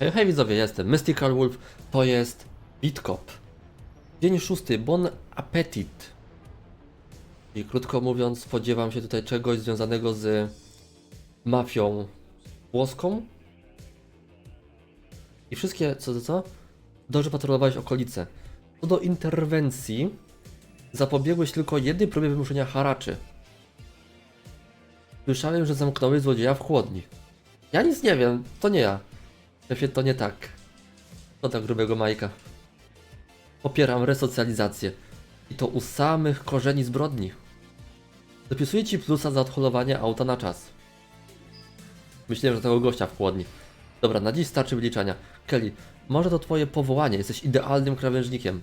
Hej, hej widzowie, jestem Mystical Wolf, to jest Bitkop. Dzień szósty, Bon Appetit. I krótko mówiąc, spodziewam się tutaj czegoś związanego z mafią włoską. I wszystkie, co, co, co? Dobrze patrolowałeś okolice. Co do interwencji, zapobiegłeś tylko jednej próbie wymuszenia haraczy. Słyszałem, że zamknąłeś złodzieja w chłodni. Ja nic nie wiem, to nie ja. Szefie, to nie tak. To tak grubego Majka. Popieram resocjalizację. I to u samych korzeni zbrodni. Zapisuję ci plusa za odholowanie auta na czas. Myślałem, że tego gościa w chłodni. Dobra, na dziś starczy wyliczania. Kelly, może to twoje powołanie, jesteś idealnym krawężnikiem.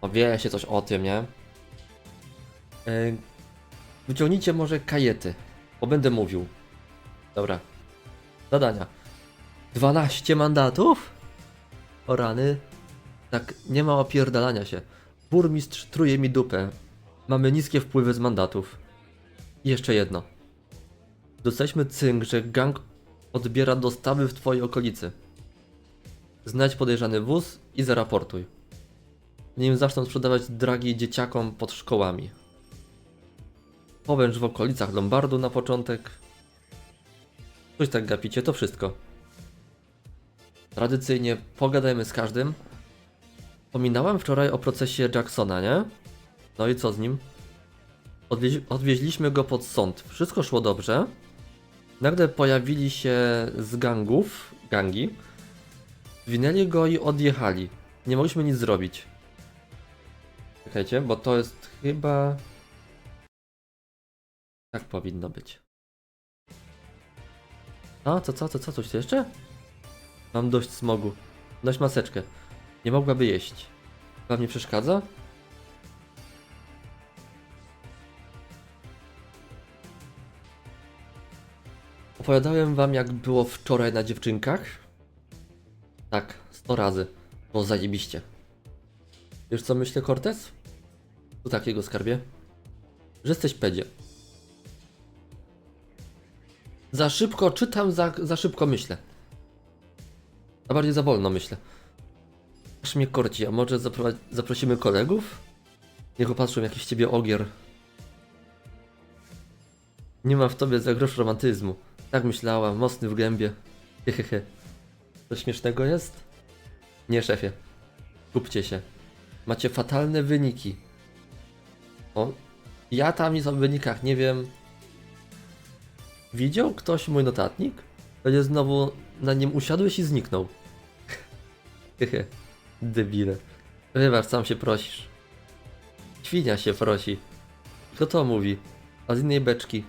O, wie się coś o tym, nie? Yy, wyciągnijcie może kajety, bo będę mówił. Dobra. Zadania. 12 mandatów? O rany. Tak, nie ma opierdalania się. Burmistrz truje mi dupę. Mamy niskie wpływy z mandatów. I jeszcze jedno. Dostaliśmy cynk, że gang odbiera dostawy w twojej okolicy. Znajdź podejrzany wóz i zaraportuj. Nim zaczną sprzedawać dragi dzieciakom pod szkołami. Powęcz w okolicach Lombardu na początek. Coś tak gapicie, to wszystko. Tradycyjnie pogadajmy z każdym. Pominałem wczoraj o procesie Jacksona, nie? No i co z nim? Odwieź odwieźliśmy go pod sąd. Wszystko szło dobrze. Nagle pojawili się z gangów, gangi. Zwinęli go i odjechali. Nie mogliśmy nic zrobić. Czekajcie, bo to jest chyba... Tak powinno być. A, co, co, co, co, coś jeszcze? Mam dość smogu. Noś maseczkę. Nie mogłaby jeść. Wam nie przeszkadza? Opowiadałem wam jak było wczoraj na dziewczynkach? Tak, 100 razy. Było zajebiście. Wiesz co myślę, Cortez? Tu takiego skarbie. Że jesteś pedzie. Za szybko czytam, za, za szybko myślę. A bardziej za wolno myślę. Aż mnie korci, a może zaprosimy kolegów? Niech opatrzą jakiś ciebie ogier. Nie ma w tobie za grosz romantyzmu. Tak myślałam, mocny w gębie. Hehehe. To śmiesznego jest? Nie, szefie. Kupcie się. Macie fatalne wyniki. O, ja tam nic o wynikach nie wiem. Widział ktoś mój notatnik? Będzie znowu na nim usiadłeś i zniknął. Hehe, debile. Wybacz, sam się prosisz. Świnia się prosi. Kto to mówi? A z innej beczki.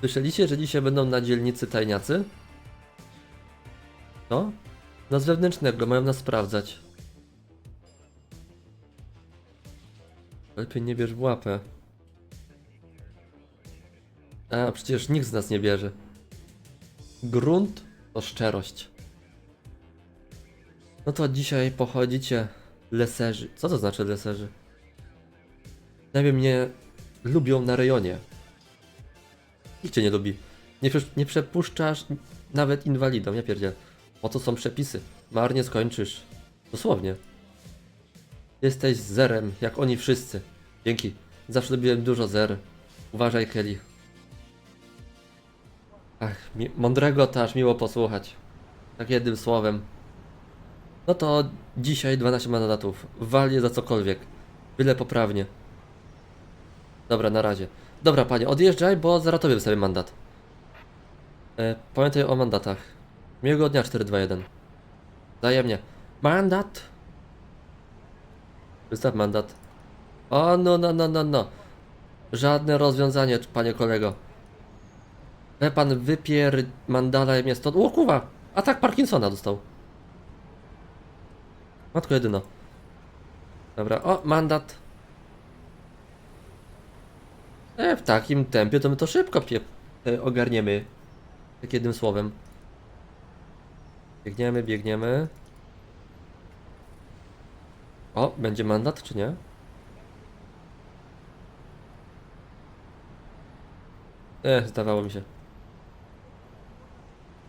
Słyszeliście, że dzisiaj będą na dzielnicy tajniacy? No? Na z wewnętrznego, mają nas sprawdzać. Lepiej nie bierz w łapę. A, przecież nikt z nas nie bierze. Grunt to szczerość. No to dzisiaj pochodzicie leserzy. Co to znaczy leserzy? Najmniej mnie lubią na rejonie. Nikt cię nie lubi. Nie, nie przepuszczasz nawet inwalidom, ja pierdzielę. Po to są przepisy. Marnie skończysz. Dosłownie. Jesteś zerem, jak oni wszyscy. Dzięki. Zawsze lubiłem dużo zer. Uważaj, Kelly. Ach, mądrego to aż miło posłuchać. Tak jednym słowem. No to dzisiaj 12 mandatów. Wal je za cokolwiek. Byle poprawnie. Dobra, na razie. Dobra, panie, odjeżdżaj, bo zaraz tobie wystawię mandat. E, pamiętaj o mandatach. Miłego dnia 421. Wzajemnie. Mandat! Wystaw mandat. O, no, no, no, no, no. Żadne rozwiązanie, panie kolego. We pan wypier mandala mnie stąd. O kurwa! Atak Parkinsona dostał. Matko jedyno. Dobra, o, mandat. E, w takim tempie to my to szybko pie e, ogarniemy. Tak jednym słowem. Biegniemy, biegniemy. O, będzie mandat, czy nie? E, zdawało mi się.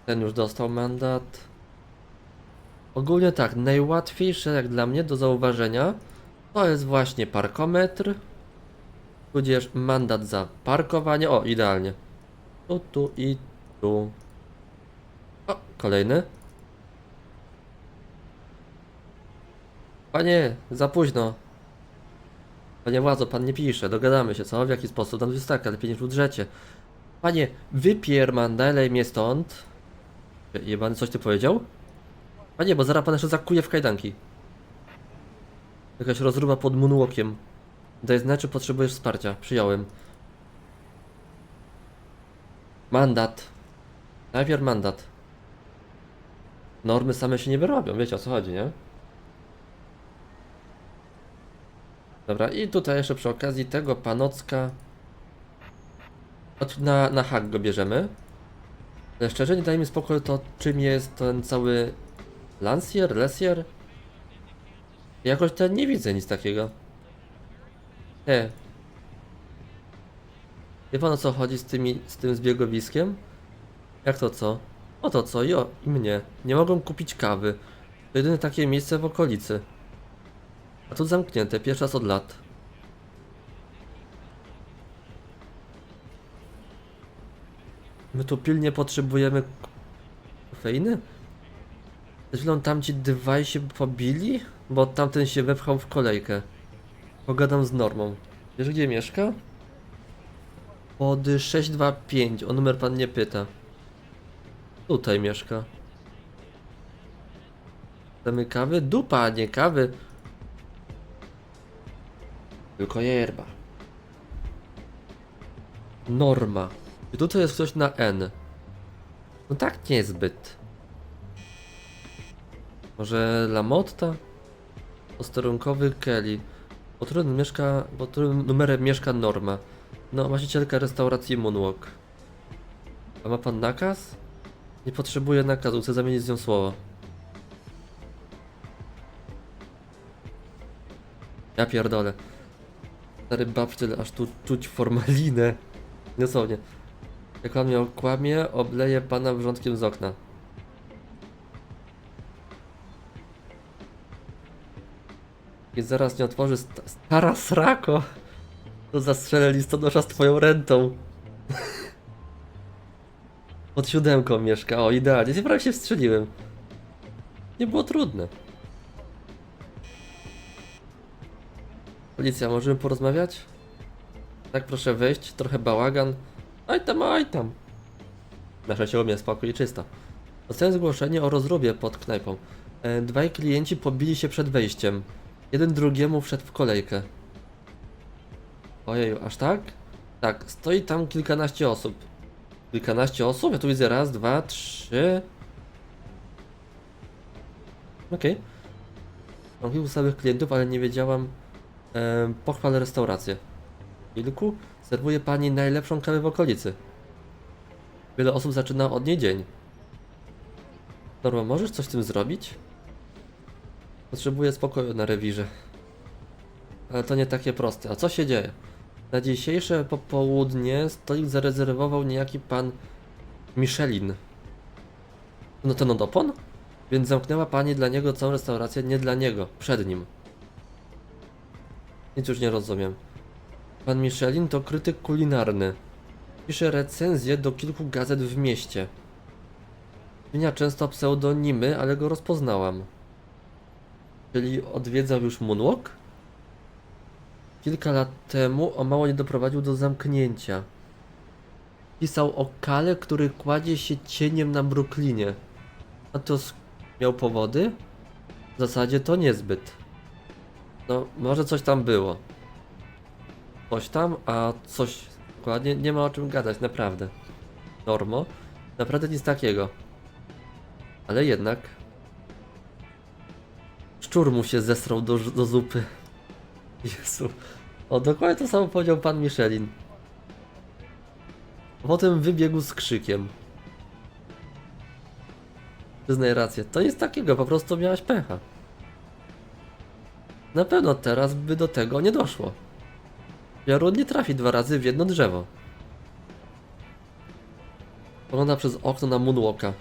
Ten już dostał mandat. Ogólnie tak, najłatwiejsze jak dla mnie do zauważenia to jest właśnie parkometr, tudzież mandat za parkowanie. O, idealnie. Tu, tu i tu. O, kolejny. Panie, za późno. Panie władzo, pan nie pisze, dogadamy się, co? W jaki sposób? Tam jest tak, lepiej niż w budżecie. Panie, wypierman, dalej mnie stąd. Je- Jebany, coś ty powiedział? Panie, bo zaraz pan jeszcze zakuje w kajdanki. Jakaś rozruba pod moonwalkiem. Daj znać, czy potrzebujesz wsparcia. Przyjąłem. Mandat. Najpierw mandat. Normy same się nie wyrobią, wiecie o co chodzi, nie? Dobra, i tutaj jeszcze przy okazji tego panocka od, na, na hak go bierzemy. Ale szczerze nie daje mi spokój to czym jest ten cały Lancier, Lesier. Jakoś ten nie widzę nic takiego. Nie. Wie pan o co chodzi z, tymi, z tym zbiegowiskiem? Jak to co? O to co? Jo, i mnie. Nie mogą kupić kawy. To jedyne takie miejsce w okolicy. A tu zamknięte, pierwszy raz od lat. My tu pilnie potrzebujemy kofeiny? Przed chwilą tamci dwaj się pobili? Bo tamten się wepchał w kolejkę. Pogadam z Normą. Wiesz gdzie mieszka? Pod 625, o numer pan nie pyta. Tutaj mieszka. Chcemy kawy? Dupa, nie kawy. Tylko yerba. Norma. I tutaj jest coś na N. No tak niezbyt. Może Lamotta? Posterunkowy Kelly. Pod którym mieszka, pod którym numerem mieszka Norma. No, właścicielka restauracji Moonwalk. A ma pan nakaz? Nie potrzebuję nakazu, chcę zamienić z nią słowo. Ja pierdolę. Stary babciel, aż tu czuć formalinę. Dosłownie. Jak pan mnie okłamie, obleję pana wrzątkiem z okna. I zaraz nie otworzy sta stara srako. To zastrzelę listonosza z twoją rentą. Pod siódemką mieszka, o idealnie. Prawie się wstrzeliłem. Nie było trudne. Policja, możemy porozmawiać? Tak, proszę wejść, trochę bałagan. Aj tam, aj tam. Nasze się umie, spokój i czysto. Dostałem zgłoszenie o rozróbie pod knajpą. E, dwaj klienci pobili się przed wejściem. Jeden drugiemu wszedł w kolejkę. Ojeju, aż tak? Tak, stoi tam kilkanaście osób. Kilkanaście osób? Ja tu widzę raz, dwa, trzy. Okej. Mam kilku samych klientów, ale nie wiedziałam. E, restaurację. Kilku? Serwuje pani najlepszą kawę w okolicy. Wiele osób zaczyna od niej dzień. Norma, możesz coś z tym zrobić? Potrzebuję spokoju na rewirze. Ale to nie takie proste. A co się dzieje? Na dzisiejsze popołudnie stolik zarezerwował niejaki pan Michelin. No ten od opon? Więc zamknęła pani dla niego całą restaurację, nie dla niego, przed nim. Nic już nie rozumiem. Pan Michelin to krytyk kulinarny. Pisze recenzje do kilku gazet w mieście. Zmienia często pseudonimy, ale go rozpoznałam. Czyli odwiedzał już Moonwalk? Kilka lat temu o mało nie doprowadził do zamknięcia. Pisał o kale, który kładzie się cieniem na Brooklynie. A to miał powody? W zasadzie to niezbyt. No, może coś tam było. Coś tam, a coś dokładnie nie ma o czym gadać, naprawdę. Normo, naprawdę nic takiego. Ale jednak. Szczur mu się zesrał do, do zupy. Jezu. O, dokładnie to samo powiedział pan Michelin. Potem wybiegł z krzykiem. Przyznaj rację. To nic takiego, po prostu miałaś pecha. Na pewno teraz by do tego nie doszło. Piorun nie trafi dwa razy w jedno drzewo. Ogląda przez okno na Moonwalka.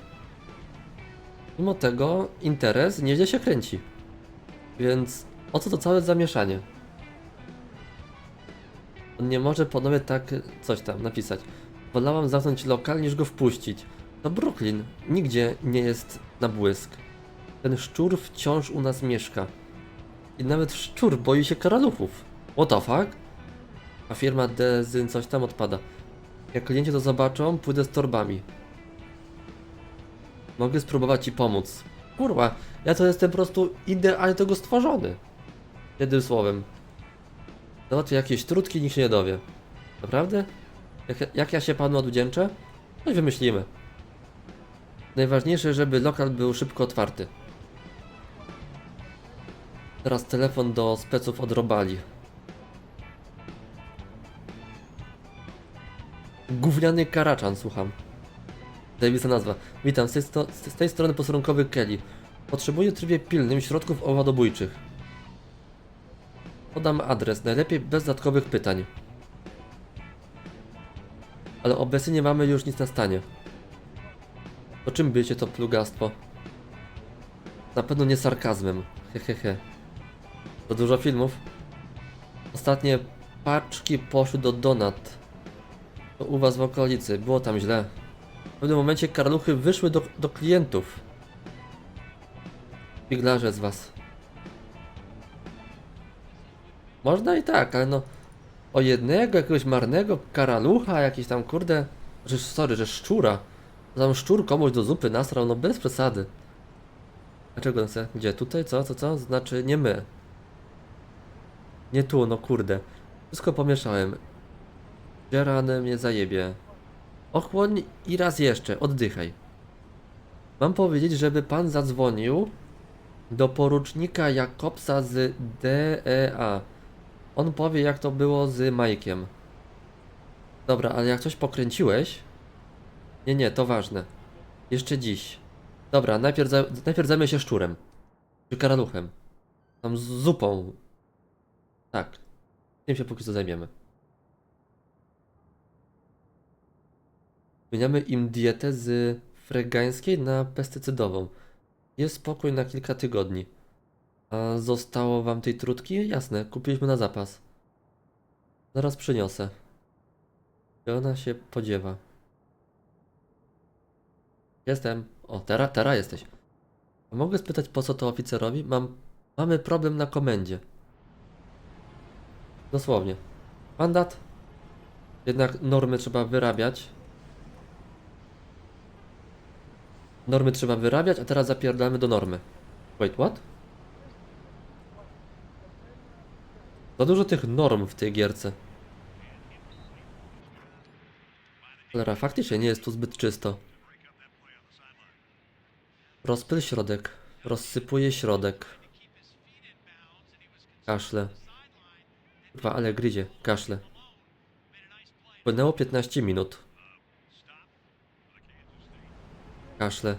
Mimo tego interes nieźle się kręci. Więc o co to całe zamieszanie? On nie może panowie tak coś tam napisać. Wolałam zamknąć lokal niż go wpuścić. To Brooklyn. Nigdzie nie jest na błysk. Ten szczur wciąż u nas mieszka. I nawet szczur boi się karaluchów. What the fuck? A firma Dezyn coś tam odpada. Jak klienci to zobaczą, pójdę z torbami. Mogę spróbować ci pomóc. Kurwa, ja to jestem po prostu idealnie tego stworzony. Jednym słowem. Załatwię jakieś trutki, nikt się nie dowie. Naprawdę? Jak, jak ja się panu odwdzięczę? Coś wymyślimy. Najważniejsze, żeby lokal był szybko otwarty. Teraz telefon do speców od Robali. Gówniany karaczan, słucham. Zajebista nazwa. Witam, z tej, z tej strony posterunkowy Kelly. Potrzebuję w trybie pilnym środków owadobójczych. Podam adres, najlepiej bez dodatkowych pytań. Ale obecnie nie mamy już nic na stanie. O czym bycie to plugastwo? Na pewno nie sarkazmem. Hehehe. To dużo filmów. Ostatnie paczki poszły do Donat. To u was w okolicy. Było tam źle. W pewnym momencie karluchy wyszły do, do klientów. Figlarze z was. Można i tak, ale no... O jednego jakiegoś marnego karalucha, jakiś tam kurde... Że, sorry, że szczura. Tam szczur komuś do zupy nasrał, no bez przesady. Dlaczego chcę? Gdzie? Tutaj? Co? Co? Co? Znaczy nie my. Nie tu, no kurde. Wszystko pomieszałem. Dzierane mnie zajebie. Ochłoń i raz jeszcze, oddychaj. Mam powiedzieć, żeby pan zadzwonił do porucznika Jakobsa z DEA. On powie, jak to było z Majkiem. Dobra, ale jak coś pokręciłeś... Nie, nie, to ważne. Jeszcze dziś. Dobra, najpierw, za, najpierw zajmę się szczurem. Czy karaluchem. Tam z zupą. Tak. Tym się póki co zajmiemy. Zmieniamy im dietę z fregańskiej na pestycydową. Jest spokój na kilka tygodni. A zostało wam tej trutki? Jasne, kupiliśmy na zapas. Zaraz przyniosę. Gdzie ona się podziewa? Jestem. O, teraz, teraz jesteś. A mogę spytać po co to oficerowi? Mam, mamy problem na komendzie. Dosłownie. Mandat. Jednak normy trzeba wyrabiać. Normy trzeba wyrabiać, a teraz zapierdamy do normy. Wait, what? Za dużo tych norm w tej gierce. Cholera, faktycznie nie jest tu zbyt czysto. Rozpyl środek. Rozsypuje środek. Kaszle. Kurwa, ale gryzie. Kaszle. Płynęło 15 minut. Kaszle.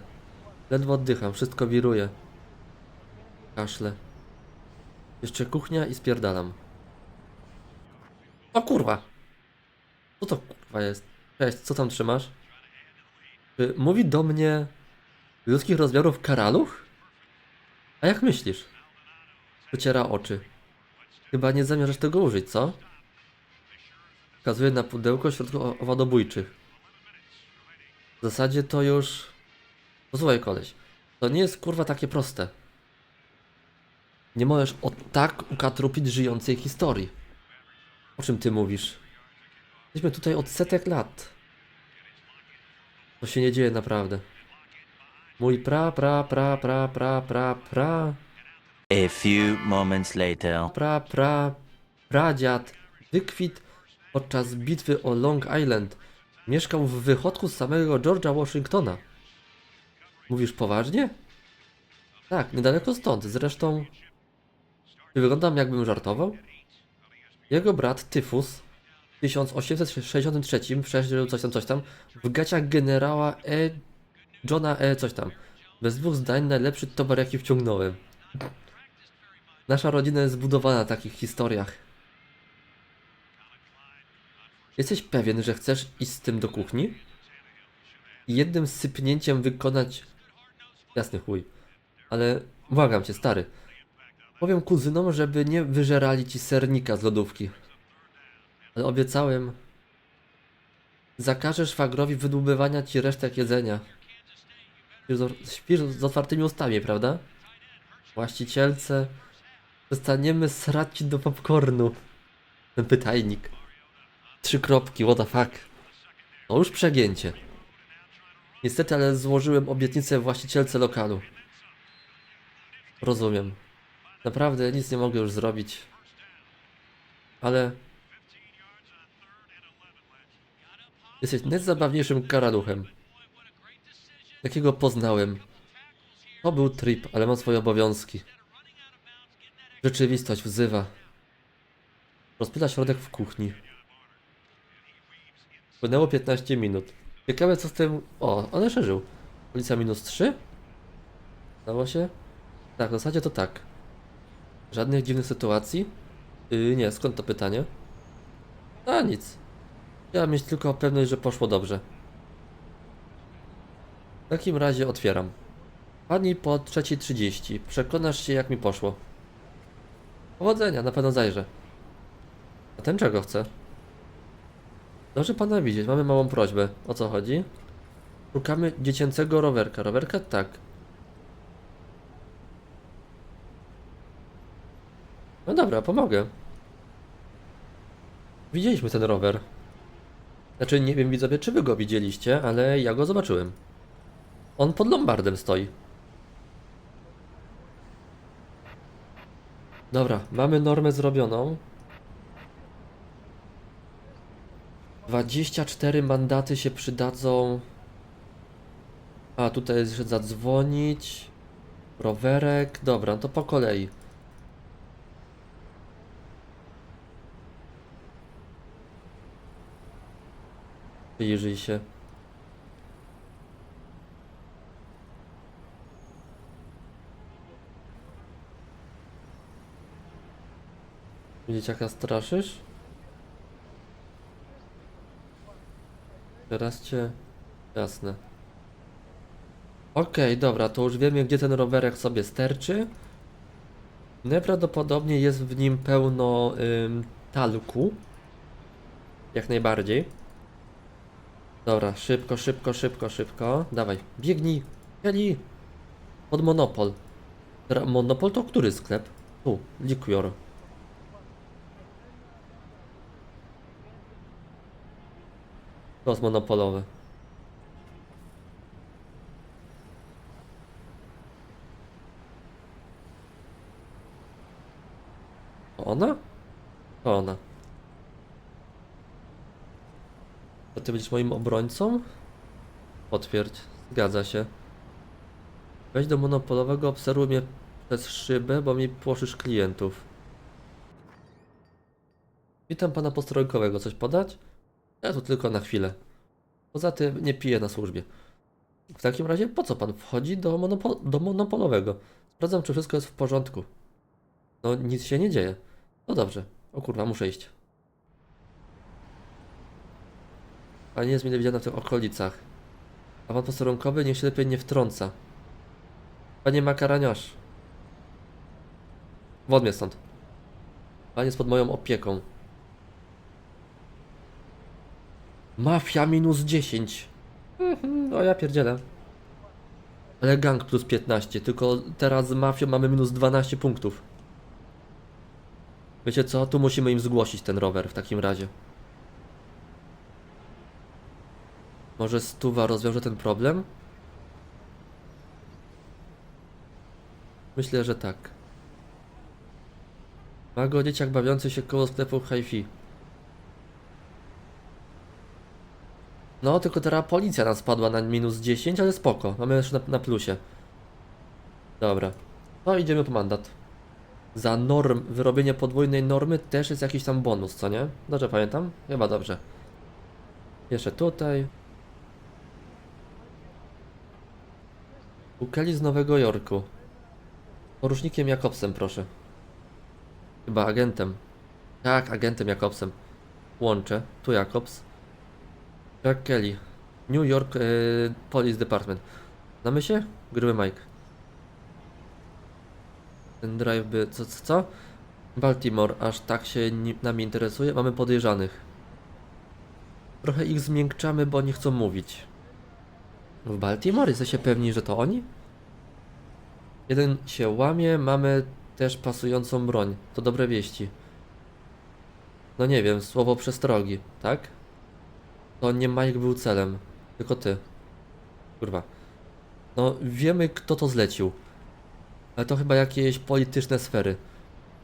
Ledwo oddycham, wszystko wiruje. Kaszle. Jeszcze kuchnia i spierdalam. O kurwa! Co to kurwa jest? Cześć, co tam trzymasz? Czy mówi do mnie ludzkich rozmiarów karaluch? A jak myślisz? Wyciera oczy. Chyba nie zamierzasz tego użyć, co? Wskazuje na pudełko środków owadobójczych. W zasadzie to już... Posłuchaj koleś, to nie jest kurwa takie proste. Nie możesz o tak ukatrupić żyjącej historii. O czym ty mówisz? Jesteśmy tutaj od setek lat. To się nie dzieje naprawdę. Mój pra, pra, pra, pra, pra, pra, pra, A few moments later. pra, pra, pradziad wykwit podczas bitwy o Long Island. Mieszkał w wychodku z samego George'a Washingtona. Mówisz poważnie? Tak, niedaleko stąd. Zresztą... Czy wyglądam jakbym żartował? Jego brat Tyfus w 1863 przeżył coś tam, coś tam w gaciach generała E. Johna E. coś tam. Bez dwóch zdań najlepszy towar jaki wciągnąłem. Nasza rodzina jest zbudowana na takich historiach. Jesteś pewien, że chcesz iść z tym do kuchni? I jednym sypnięciem wykonać Jasny chuj. Ale błagam cię, stary. Powiem kuzynom, żeby nie wyżerali ci sernika z lodówki. Ale obiecałem. Zakażę szwagrowi wydłubywania ci resztek jedzenia. Śpisz z- otwartymi ustami, prawda? Właścicielce. Przestaniemy srać ci do popcornu. Ten pytajnik. Trzy kropki, what the fuck. No już przegięcie. Niestety, ale złożyłem obietnicę właścicielce lokalu. Rozumiem. Naprawdę nic nie mogę już zrobić. Ale... Jesteś najzabawniejszym karaluchem. Jakiego poznałem. To był trip, ale mam swoje obowiązki. Rzeczywistość wzywa. Rozpyla środek w kuchni. Płynęło 15 minut. Ciekawe co z tym... O, on żył. Policja minus 3? Stało się? Tak, w zasadzie to tak. Żadnych dziwnych sytuacji? Yy, nie, skąd to pytanie? A nic. Chciałem mieć tylko pewność, że poszło dobrze. W takim razie otwieram. Pani po 3.30. Przekonasz się jak mi poszło. Powodzenia, na pewno zajrzę. A ten czego chce? Dobrze pana widzieć, mamy małą prośbę. O co chodzi? Szukamy dziecięcego rowerka. Rowerka? Tak. No dobra, pomogę. Widzieliśmy ten rower. Znaczy, nie wiem widzowie, czy wy go widzieliście, ale ja go zobaczyłem. On pod lombardem stoi. Dobra, mamy normę zrobioną. 24 mandaty się przydadzą. A tutaj jest jeszcze zadzwonić. Rowerek. Dobra, no to po kolei. Przyjrzyj się. Dzieciaka straszysz? Teraz cię... Jasne. Okej, dobra, to już wiemy, gdzie ten rowerek sobie sterczy. Najprawdopodobniej jest w nim pełno ym, talku. Jak najbardziej. Dobra, szybko, szybko, szybko, szybko. Dawaj, biegnij. Kelly. Pod Monopol. Monopol to który sklep? Tu, Liquor. To jest monopolowy. To Ona? To ona. To ty będziesz moim obrońcą? Potwierdź. Zgadza się. Wejdź do monopolowego, obserwuj mnie przez szybę, bo mi płoszysz klientów. Witam pana posterunkowego. Coś podać? Ja tu tylko na chwilę. Poza tym nie piję na służbie. W takim razie po co pan wchodzi do, monopo do monopolowego? Sprawdzam, czy wszystko jest w porządku. No nic się nie dzieje. No dobrze. O kurwa, muszę iść. A nie jest mile widziana w tych okolicach. A pan posterunkowy niech się lepiej nie wtrąca. Panie makaraniarz. Wodź mnie stąd. Pan jest pod moją opieką. Mafia minus 10. Mhm, No ja pierdzielę. Ale gang plus 15, tylko teraz z mafią mamy minus 12 punktów. Wiecie co? Tu musimy im zgłosić ten rower w takim razie. Może stuwa rozwiąże ten problem? Myślę, że tak. Ma go dzieciak bawiący się koło sklepu hi-fi. No, tylko teraz policja nam spadła na minus 10, ale spoko. Mamy jeszcze na, na plusie. Dobra. No, idziemy po mandat. Za norm, wyrobienie podwójnej normy też jest jakiś tam bonus, co nie? Dobrze pamiętam? Chyba dobrze. Jeszcze tutaj. U Kelly z Nowego Jorku. Porucznikiem Jakobsem, proszę. Chyba agentem. Tak, agentem Jakobsem. Łączę. Tu Jakobs. Jack Kelly. New York y, Police Department. Znamy się? Gruby Mike. Ten drive by... Co, co, co? Baltimore, aż tak się nami interesuje? Mamy podejrzanych. Trochę ich zmiękczamy, bo nie chcą mówić. W Baltimore? Jesteście pewni, że to oni? Jeden się łamie, mamy też pasującą broń. To dobre wieści. No nie wiem, słowo przestrogi, tak? To nie Mike był celem, tylko ty. Kurwa. No wiemy kto to zlecił. Ale to chyba jakieś polityczne sfery.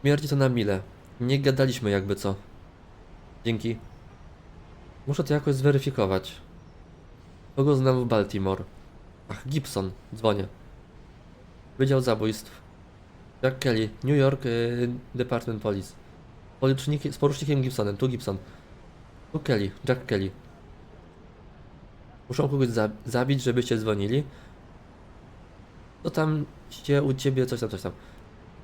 Mierdzi to na mile. Nie gadaliśmy jakby co. Dzięki. Muszę to jakoś zweryfikować. Kogo znam w Baltimore? Ach, Gibson. Dzwonię. Wydział Zabójstw. Jack Kelly, New York y, Department Police. Z porucznikiem Gibsonem, tu Gibson. Tu Kelly, Jack Kelly. Muszą kogoś za zabić, żebyście dzwonili. To tam się u ciebie coś tam, coś tam.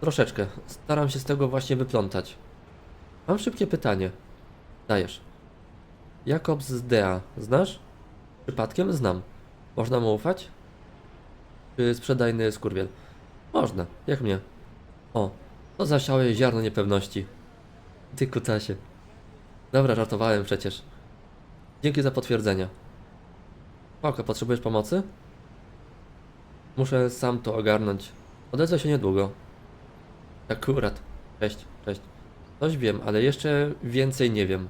Troszeczkę. Staram się z tego właśnie wyplątać. Mam szybkie pytanie. Dajesz. Jakobs z DEA. Znasz? Przypadkiem? Znam. Można mu ufać? Czy sprzedajny skurwiel? Można. Jak mnie. O. To zasiałe ziarno niepewności. Ty kutasie. Dobra, żartowałem przecież. Dzięki za potwierdzenie. Pałka, potrzebujesz pomocy? Muszę sam to ogarnąć. Odezwę się niedługo. Akurat. Cześć, cześć. Coś wiem, ale jeszcze więcej nie wiem.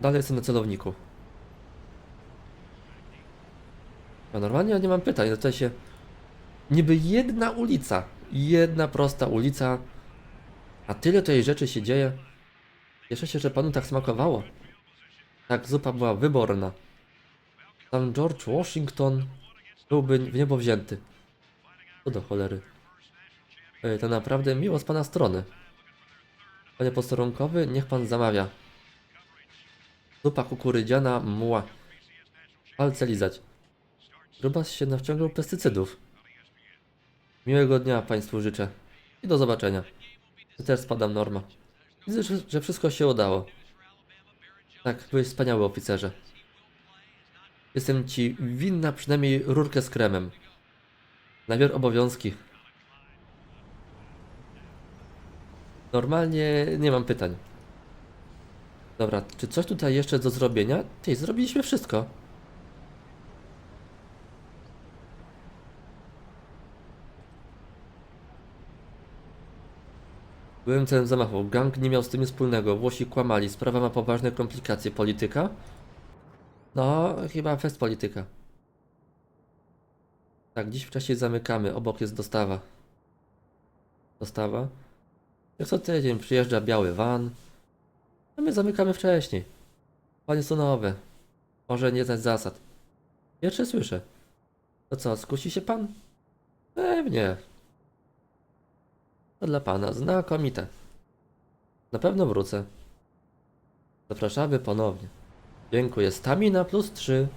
Dalej jestem na celowniku. A normalnie ja nie mam pytań, tutaj się... Niby jedna ulica. Jedna prosta ulica. A tyle tej rzeczy się dzieje. Cieszę się, że panu tak smakowało. Tak, zupa była wyborna. Tam George Washington byłby w niebo wzięty. Co do cholery. Ej, to naprawdę miło z pana strony. Panie posterunkowy, niech pan zamawia. Zupa kukurydziana, muła. Palce lizać. Grubas się nawciągał pestycydów. Miłego dnia państwu życzę. I do zobaczenia. Ja też spadam norma. Widzę, że wszystko się udało. Tak, byłeś wspaniały oficerze. Jestem ci winna przynajmniej rurkę z kremem. Najpierw obowiązki. Normalnie nie mam pytań. Dobra, czy coś tutaj jeszcze do zrobienia? Ty, zrobiliśmy wszystko. Byłem celem zamachu. Gang nie miał z tym nic wspólnego. Włosi kłamali. Sprawa ma poważne komplikacje. Polityka? No, chyba fest polityka. Tak, dziś wcześniej zamykamy. Obok jest dostawa. Dostawa? Jak co tydzień przyjeżdża biały van. A my zamykamy wcześniej. Panie są nowe. Może nie znać zasad. Jeszcze słyszę. To co, skusi się pan? Pewnie. To dla pana znakomite. Na pewno wrócę. Zapraszamy ponownie. Dziękuję. Stamina plus 3.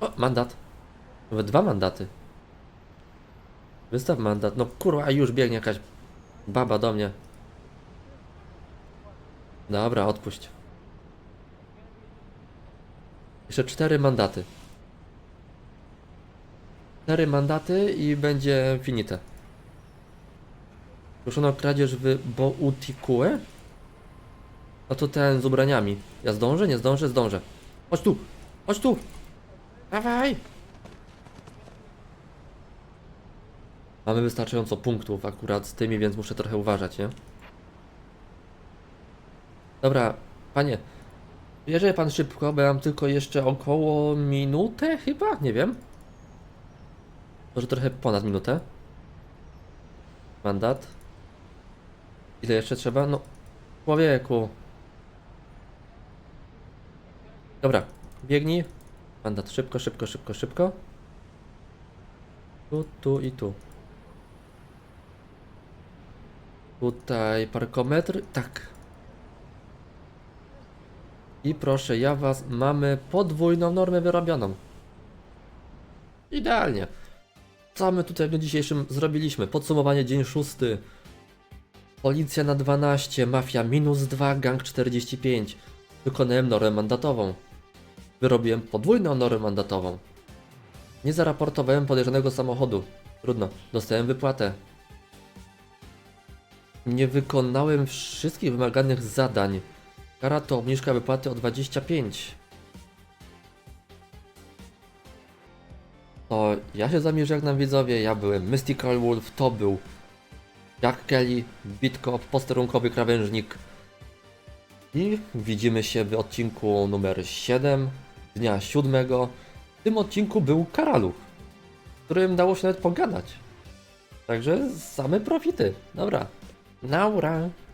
O, mandat. Nawet dwa mandaty. Wystaw mandat. No kurwa, już biegnie jakaś baba do mnie. Dobra, odpuść. Jeszcze cztery mandaty. Cztery mandaty i będzie finite. Proszono o kradzież w Boutikue? A to ten z ubraniami. Ja zdążę? Nie zdążę? Zdążę. Chodź tu! Chodź tu! Dawaj! Mamy wystarczająco punktów akurat z tymi, więc muszę trochę uważać, nie? Dobra, panie. Bierze pan szybko, bo mam tylko jeszcze około minutę chyba? Nie wiem. Może trochę ponad minutę. Mandat. Ile jeszcze trzeba? No, człowieku. Dobra, biegnij. Mandat szybko, szybko, szybko, szybko. Tu, tu i tu. Tutaj parkometr. Tak. I proszę, ja was mamy podwójną normę wyrobioną. Idealnie. Co my tutaj w dniu dzisiejszym zrobiliśmy? Podsumowanie dzień szósty. Policja na 12, mafia minus 2, gang 45. Wykonałem normę mandatową. Wyrobiłem podwójną normę mandatową. Nie zaraportowałem podejrzanego samochodu. Trudno, dostałem wypłatę. Nie wykonałem wszystkich wymaganych zadań. Kara to obniżka wypłaty o 25. To ja się jak nam widzowie, ja byłem Mystical Wolf, to był Jack Kelly, Bitkop, posterunkowy krawężnik. I widzimy się w odcinku numer 7, dnia 7. W tym odcinku był Karaluch, z którym dało się nawet pogadać. Także same profity. Dobra. Naura.